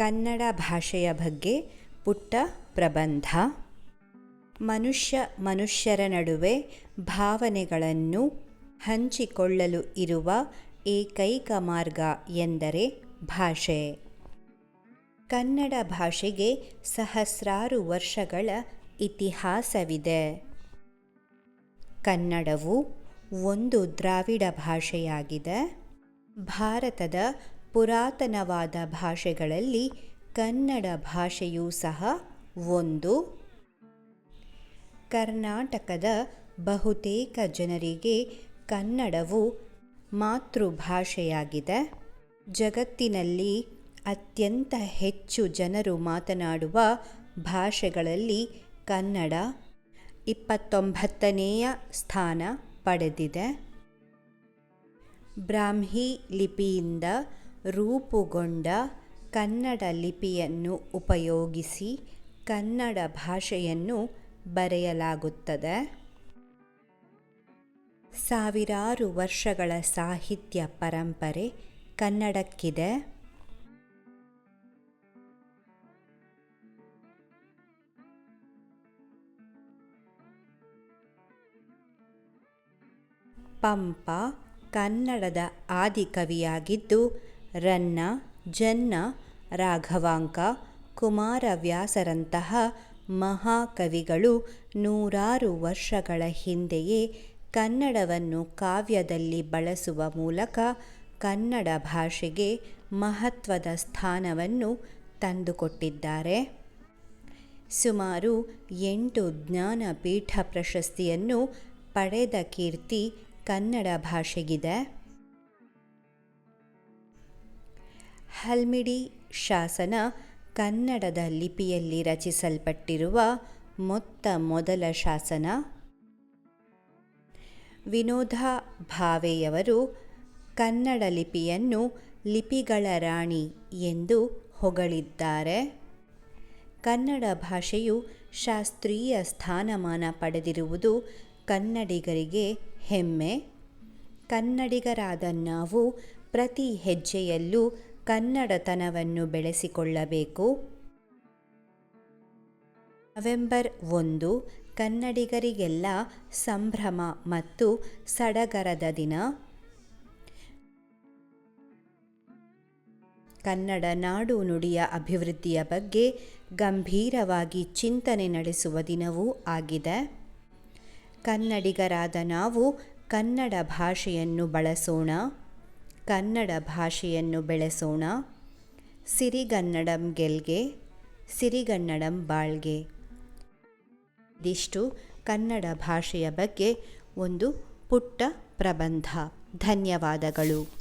ಕನ್ನಡ ಭಾಷೆಯ ಬಗ್ಗೆ ಪುಟ್ಟ ಪ್ರಬಂಧ. ಮನುಷ್ಯ ಮನುಷ್ಯರ ನಡುವೆ ಭಾವನೆಗಳನ್ನು ಹಂಚಿಕೊಳ್ಳಲು ಇರುವ ಏಕೈಕ ಮಾರ್ಗ ಎಂದರೆ ಭಾಷೆ. ಕನ್ನಡ ಭಾಷೆಗೆ ಸಹಸ್ರಾರು ವರ್ಷಗಳ ಇತಿಹಾಸವಿದೆ. ಕನ್ನಡವು ಒಂದು ದ್ರಾವಿಡ ಭಾಷೆಯಾಗಿದೆ. ಭಾರತದ ಪುರಾತನವಾದ ಭಾಷೆಗಳಲ್ಲಿ ಕನ್ನಡ ಭಾಷೆಯೂ ಸಹ ಒಂದು. ಕರ್ನಾಟಕದ ಬಹುತೇಕ ಜನರಿಗೆ ಕನ್ನಡವು ಮಾತೃಭಾಷೆಯಾಗಿದೆ. ಜಗತ್ತಿನಲ್ಲಿ ಅತ್ಯಂತ ಹೆಚ್ಚು ಜನರು ಮಾತನಾಡುವ ಭಾಷೆಗಳಲ್ಲಿ ಕನ್ನಡ ಇಪ್ಪತ್ತೊಂಬತ್ತನೆಯ ಸ್ಥಾನ ಪಡೆದಿದೆ. ಬ್ರಾಹ್ಮಿ ಲಿಪಿಯಿಂದ ರೂಪುಗೊಂಡ ಕನ್ನಡ ಲಿಪಿಯನ್ನು ಉಪಯೋಗಿಸಿ ಕನ್ನಡ ಭಾಷೆಯನ್ನು ಬರೆಯಲಾಗುತ್ತದೆ. ಸಾವಿರಾರು ವರ್ಷಗಳ ಸಾಹಿತ್ಯ ಪರಂಪರೆ ಕನ್ನಡಕ್ಕಿದೆ. ಪಂಪ ಕನ್ನಡದ ಆದಿಕವಿಯಾಗಿದ್ದು ರನ್ನ, ಜನ್ನ, ರಾಘವಾಂಕ, ಕುಮಾರವ್ಯಾಸರಂತಹ ಮಹಾಕವಿಗಳು ನೂರಾರು ವರ್ಷಗಳ ಹಿಂದೆಯೇ ಕನ್ನಡವನ್ನು ಕಾವ್ಯದಲ್ಲಿ ಬಳಸುವ ಮೂಲಕ ಕನ್ನಡ ಭಾಷೆಗೆ ಮಹತ್ವದ ಸ್ಥಾನವನ್ನು ತಂದುಕೊಟ್ಟಿದ್ದಾರೆ. ಸುಮಾರು ಎಂಟು ಜ್ಞಾನಪೀಠ ಪ್ರಶಸ್ತಿಯನ್ನು ಪಡೆದ ಕೀರ್ತಿ ಕನ್ನಡ ಭಾಷೆಗಿದೆ. ಹಲ್ಮಿಡಿ ಶಾಸನ ಕನ್ನಡದ ಲಿಪಿಯಲ್ಲಿ ರಚಿಸಲ್ಪಟ್ಟಿರುವ ಮೊತ್ತ ಮೊದಲ ಶಾಸನ. ವಿನೋದ ಭಾವೆಯವರು ಕನ್ನಡ ಲಿಪಿಯನ್ನು ಲಿಪಿಗಳ ರಾಣಿ ಎಂದು ಹೊಗಳಿದ್ದಾರೆ. ಕನ್ನಡ ಭಾಷೆಯು ಶಾಸ್ತ್ರೀಯ ಸ್ಥಾನಮಾನ ಪಡೆದಿರುವುದು ಕನ್ನಡಿಗರಿಗೆ ಹೆಮ್ಮೆ. ಕನ್ನಡಿಗರಾದ ನಾವು ಪ್ರತಿ ಹೆಜ್ಜೆಯಲ್ಲೂ ಕನ್ನಡತನವನ್ನು ಬೆಳೆಸಿಕೊಳ್ಳಬೇಕು. ನವೆಂಬರ್ ಒಂದು, ಕನ್ನಡಿಗರಿಗೆಲ್ಲ ಸಂಭ್ರಮ ಮತ್ತು ಸಡಗರದ ದಿನ. ಕನ್ನಡ ನಾಡು ನುಡಿಯ ಅಭಿವೃದ್ಧಿಯ ಬಗ್ಗೆ ಗಂಭೀರವಾಗಿ ಚಿಂತನೆ ನಡೆಸುವ ದಿನವೂ ಆಗಿದೆ. ಕನ್ನಡಿಗರಾದ ನಾವು ಕನ್ನಡ ಭಾಷೆಯನ್ನು ಬಳಸೋಣ. ಕನ್ನಡ ಭಾಷೆಯನ್ನು ಬೆಳೆಸೋಣ. ಸಿರಿಗನ್ನಡಂ ಗೆಲ್ಗೆ, ಸಿರಿಗನ್ನಡಂ ಬಾಳ್ಗೆ. ಇದಿಷ್ಟು ಕನ್ನಡ ಭಾಷೆಯ ಬಗ್ಗೆ ಒಂದು ಪುಟ್ಟ ಪ್ರಬಂಧ. ಧನ್ಯವಾದಗಳು.